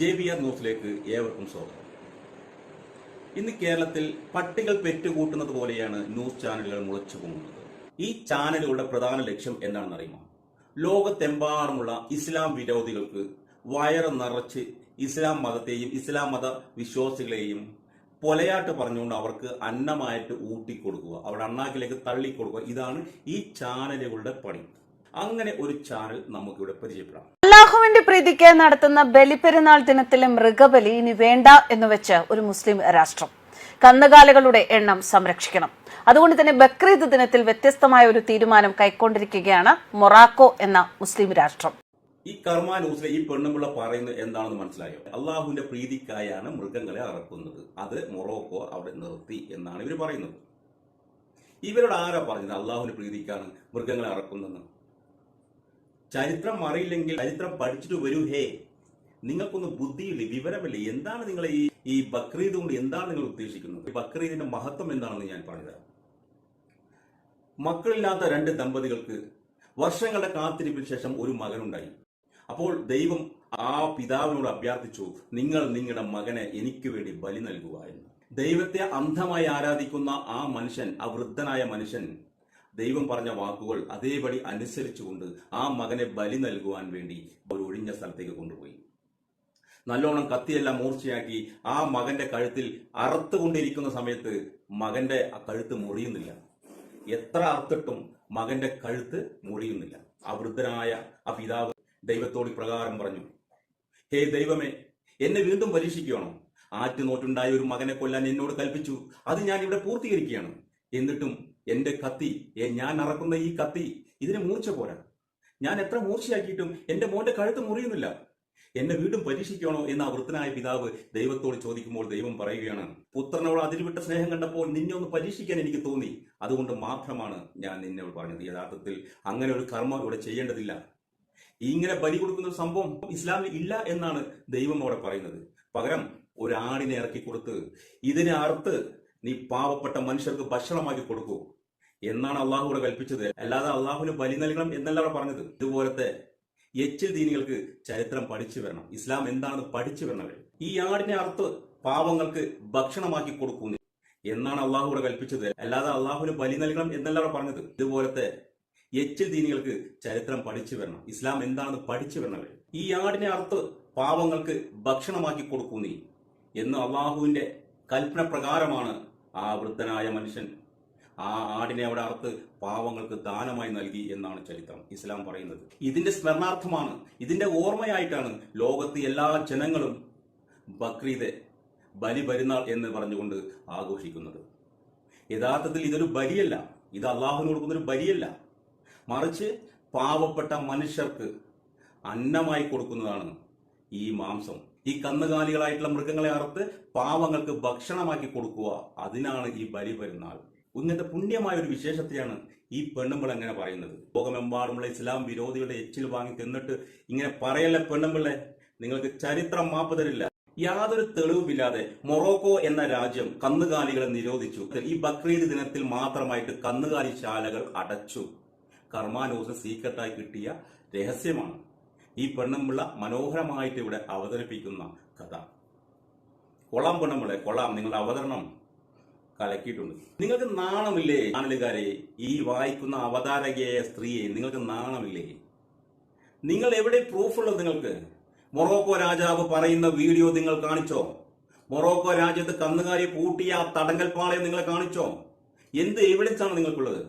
J B R ന്യൂസിലേക്ക് ഏവർക്കും സ്വാഗതം. ഇന്ന് കേരളത്തിൽ പട്ടികൾ പെറ്റുകൂട്ടുന്നത് പോലെയാണ് ന്യൂസ് ചാനലുകൾ മുളച്ചു പോകുന്നത് ഈ ചാനലുകളുടെ പ്രധാന ലക്ഷ്യം എന്താണെന്നറിയുമോ ലോകത്തെമ്പാടുമുള്ള ഇസ്ലാം വിരോധികൾക്ക് വയറ് നിറച്ച് ഇസ്ലാം മതത്തെയും ഇസ്ലാം മത വിശ്വാസികളെയും പൊലയാട്ട് പറഞ്ഞുകൊണ്ട് അവർക്ക് അന്നമായിട്ട് ഊട്ടിക്കൊടുക്കുക അവരുടെ അണ്ണാക്കിലേക്ക് തള്ളിക്കൊടുക്കുക. ഇതാണ് ഈ ചാനലുകളുടെ പണി. അങ്ങനെ ഒരു ചാനൽ നമുക്കിവിടെ പരിചയപ്പെടാം. അള്ളാഹുവിന്റെ പ്രീതിക്ക് നടത്തുന്ന ബലിപ്പെരുന്നാൾ ദിനത്തിലെ മൃഗബലി ഇനി വേണ്ട എന്ന് വെച്ച് ഒരു മുസ്ലിം രാഷ്ട്രം. കന്നുകാലികളുടെ എണ്ണം സംരക്ഷിക്കണം. അതുകൊണ്ട് തന്നെ ബക്രീദ് ദിനത്തിൽ വ്യത്യസ്തമായ ഒരു തീരുമാനം കൈക്കൊണ്ടിരിക്കുകയാണ് മൊറാക്കോ എന്ന മുസ്ലിം രാഷ്ട്രം. ഈ കർമ്മ ന്യൂസിലെ ഈ പെണ്ണുമ്പിള്ള പറയുന്നത് എന്താണെന്ന് മനസ്സിലായോ? അള്ളാഹുവിന്റെ പ്രീതിക്കായാണ് മൃഗങ്ങളെ അറക്കുന്നത്. അത് മൊറോക്കോ അവിടെ നിർത്തി എന്നാണ് ഇവർ പറയുന്നത്. ഇവരോട് ആരാ പറഞ്ഞത്? അള്ളാഹുവിന്റെ പ്രീതിക്കാണ് മൃഗങ്ങളെ അറക്കുന്നതെന്ന്. ചരിത്രം അറിയില്ലെങ്കിൽ ചരിത്രം പഠിച്ചിട്ട് വരൂ ഹേ. നിങ്ങൾക്കൊന്നും ബുദ്ധിയില്ല വിവരമില്ല. എന്താണ് നിങ്ങൾ ഈ ഈ ബക്രീദ് കൊണ്ട് എന്താണ് നിങ്ങൾ ഉദ്ദേശിക്കുന്നത്? ബക്രീദിന്റെ മഹത്വം എന്താണെന്ന് ഞാൻ പറഞ്ഞുതരാം മക്കളില്ലാത്ത രണ്ട് ദമ്പതികൾക്ക് വർഷങ്ങളുടെ കാത്തിരിപ്പിന് ശേഷം ഒരു മകനുണ്ടായി. അപ്പോൾ ദൈവം ആ പിതാവിനോട് അഭ്യർത്ഥിച്ചു നിങ്ങൾ നിങ്ങളുടെ മകനെ എനിക്ക് വേണ്ടി ബലി നൽകുക എന്ന്. ദൈവത്തെ അന്ധമായി ആരാധിക്കുന്ന ആ മനുഷ്യൻ ആ വൃദ്ധനായ മനുഷ്യൻ ദൈവം പറഞ്ഞ വാക്കുകൾ അതേപടി അനുസരിച്ചുകൊണ്ട് ആ മകനെ ബലി നൽകുവാൻ വേണ്ടി ഒരു ഒഴിഞ്ഞ സ്ഥലത്തേക്ക് കൊണ്ടുപോയി. നല്ലോണം കത്തിയെല്ലാം മൂർച്ചയാക്കി ആ മകന്റെ കഴുത്തിൽ അറുത്തുകൊണ്ടിരിക്കുന്ന സമയത്ത് മകന്റെ ആ കഴുത്ത് മുറിയുന്നില്ല. എത്ര അറുത്തിട്ടും മകന്റെ കഴുത്ത് മുറിയുന്നില്ല. ആ വൃദ്ധനായ ആ പിതാവ് ദൈവത്തോട് ഇപ്രകാരം പറഞ്ഞു ഹേ ദൈവമേ എന്നെ വീണ്ടും പരീക്ഷിക്കുകയാണോ? ആറ്റുനോട്ടുണ്ടായ ഒരു മകനെ കൊല്ലാൻ എന്നോട് കൽപ്പിച്ചു. അത് ഞാൻ ഇവിടെ പൂർത്തീകരിക്കുകയാണ്. എന്നിട്ടും എന്റെ കത്തി ഞാൻ അറക്കുന്ന ഈ കത്തി ഇതിന് മൂർച്ച പോരാ. ഞാൻ എത്ര മൂർച്ചയാക്കിയിട്ടും എന്റെ മോന്റെ കഴുത്ത് മുറിയുന്നില്ല. എന്നെ വീണ്ടും പരീക്ഷിക്കണോ എന്ന വൃത്തനായ പിതാവ് ദൈവത്തോട് ചോദിക്കുമ്പോൾ ദൈവം പറയുകയാണ് പുത്രനോട് അതിരുവിട്ട സ്നേഹം കണ്ടപ്പോൾ നിന്നെ ഒന്ന് പരീക്ഷിക്കാൻ എനിക്ക് തോന്നി. അതുകൊണ്ട് മാത്രമാണ് ഞാൻ നിന്നോട് പറഞ്ഞത്. യഥാർത്ഥത്തിൽ അങ്ങനെ ഒരു കർമ്മം ഇവിടെ ചെയ്യേണ്ടതില്ല. ഇങ്ങനെ ബലി കൊടുക്കുന്ന ഒരു സംഭവം ഇസ്ലാമിൽ ഇല്ല എന്നാണ് ദൈവം അവിടെ പറയുന്നത്. പകരം ഒരു ആടിനെ ഇറക്കി കൊടുത്ത് ഇതിനെ അറുത്ത് നീ പാവപ്പെട്ട മനുഷ്യർക്ക് ഭക്ഷണമാക്കി കൊടുക്കൂ. എന്നാണ് അള്ളാഹു ഇവിടെ കൽപ്പിച്ചത്. അല്ലാതെ അള്ളാഹുവിന് ബലി നൽകണം എന്നല്ല അവിടെ പറഞ്ഞത്. ഇതുപോലത്തെ എച്ചിൽ ദീനികൾക്ക് ചരിത്രം പഠിച്ചു വരണം. ഇസ്ലാം എന്താണെന്ന് പഠിച്ചു വരണം. ഈ ആടിനെ അർത്ഥ പാവങ്ങൾക്ക് ഭക്ഷണമാക്കി കൊടുക്കൂ എന്നാണ് അള്ളാഹു ഇവിടെ കൽപ്പിച്ചത്. അല്ലാതെ അള്ളാഹുവിന് ബലി നൽകണം എന്നല്ല അവിടെ പറഞ്ഞത്. ഇതുപോലത്തെ എച്ചിൽ ദീനികൾക്ക് ചരിത്രം പഠിച്ചു വരണം. ഇസ്ലാം എന്താണെന്ന് പഠിച്ചു വരണം. ഈ ആടിനെ അർത്ഥ പാവങ്ങൾക്ക് ഭക്ഷണമാക്കി കൊടുക്കൂ നീ എന്ന് അള്ളാഹുവിന്റെ കൽപ്പന പ്രകാരമാണ് ആ വൃദ്ധനായ മനുഷ്യൻ ആ ആടിനെ അവിടെ അറുത്ത് പാവങ്ങൾക്ക് ദാനമായി നൽകി എന്നാണ് ചരിത്രം ഇസ്ലാം പറയുന്നത്. ഇതിന്റെ സ്മരണാർത്ഥമാണ് ഇതിന്റെ ഓർമ്മയായിട്ടാണ് ലോകത്തെ എല്ലാ ജനങ്ങളും ബക്രീദ് ബലി പെരുന്നാൾ എന്ന് പറഞ്ഞുകൊണ്ട് ആഘോഷിക്കുന്നത്. യഥാർത്ഥത്തിൽ ഇതൊരു ബലിയല്ല ഇത് അള്ളാഹുവിന് കൊടുക്കുന്ന ഒരു ബലിയല്ല. മറിച്ച് പാവപ്പെട്ട മനുഷ്യർക്ക് അന്നമായി കൊടുക്കുന്നതാണ് ഈ മാംസം. ഈ കന്നുകാലികളായിട്ടുള്ള മൃഗങ്ങളെ അറുത്ത് പാവങ്ങൾക്ക് ഭക്ഷണമാക്കി കൊടുക്കുക. അതിനാണ് ഈ ബലി പെരുന്നാൾ ഇങ്ങനത്തെ പുണ്യമായ ഒരു വിശേഷത്തെയാണ് ഈ പെണ്ണുമ്പിൾ എങ്ങനെ പറയുന്നത്. ലോകമെമ്പാടുമുള്ള ഇസ്ലാം വിരോധികളുടെ എച്ചിൽ വാങ്ങി തിന്നിട്ട് ഇങ്ങനെ പറയല്ല പെണ്ണുമ്പിളെ നിങ്ങൾക്ക് ചരിത്രം മാപ്പ് തരില്ല. യാതൊരു തെളിവുമില്ലാതെ മൊറോക്കോ എന്ന രാജ്യം കന്നുകാലികളെ നിരോധിച്ചു. ഈ ബക്രീദ് ദിനത്തിൽ മാത്രമായിട്ട് കന്നുകാലി ശാലകൾ അടച്ചു. കർമാനോസ് സീക്രട്ടായി കിട്ടിയ രഹസ്യമാണ്. ഈ പെണ്ണുമ്പിള്ള മനോഹരമായിട്ട് ഇവിടെ അവതരിപ്പിക്കുന്ന കഥ. കൊള്ളാം പെണ്ണുമ്പിളെ കൊള്ളാം. നിങ്ങളുടെ അവതരണം കലക്കിയിട്ടുണ്ട്. നിങ്ങൾക്ക് നാണമില്ലേ ചാനലുകാരെ ഈ വായിക്കുന്ന അവതാരകയായ സ്ത്രീയെ നിങ്ങൾക്ക് നാണമില്ലേ? നിങ്ങൾ എവിടെ പ്രൂഫുള്ളത് നിങ്ങൾക്ക്? മൊറോക്കോ രാജാവ് പറയുന്ന വീഡിയോ നിങ്ങൾ കാണിച്ചോ? മൊറോക്കോ രാജ്യത്ത് കന്നുകാലി പൂട്ടിയ ആ തടങ്കൽപ്പാളയം നിങ്ങളെ കാണിച്ചോ? എന്ത് എവിഡൻസ് ആണ് നിങ്ങൾക്കുള്ളത്?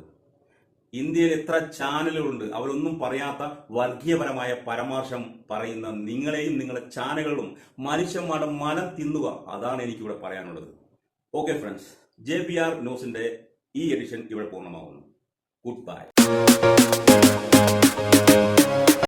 ഇന്ത്യയിൽ എത്ര ചാനലുകളുണ്ട് അവരൊന്നും പറയാത്ത വർഗീയപരമായ പരാമർശം പറയുന്ന നിങ്ങളെയും നിങ്ങളുടെ ചാനലുകളും മനുഷ്യന്മാരുടെ മനം തിന്നുക അതാണ് എനിക്കിവിടെ പറയാനുള്ളത്. Okay friends J P R ന്യൂസിന്റെ ഈ എഡിഷൻ ഇവിടെ പൂർണമാകുന്നു. Good bye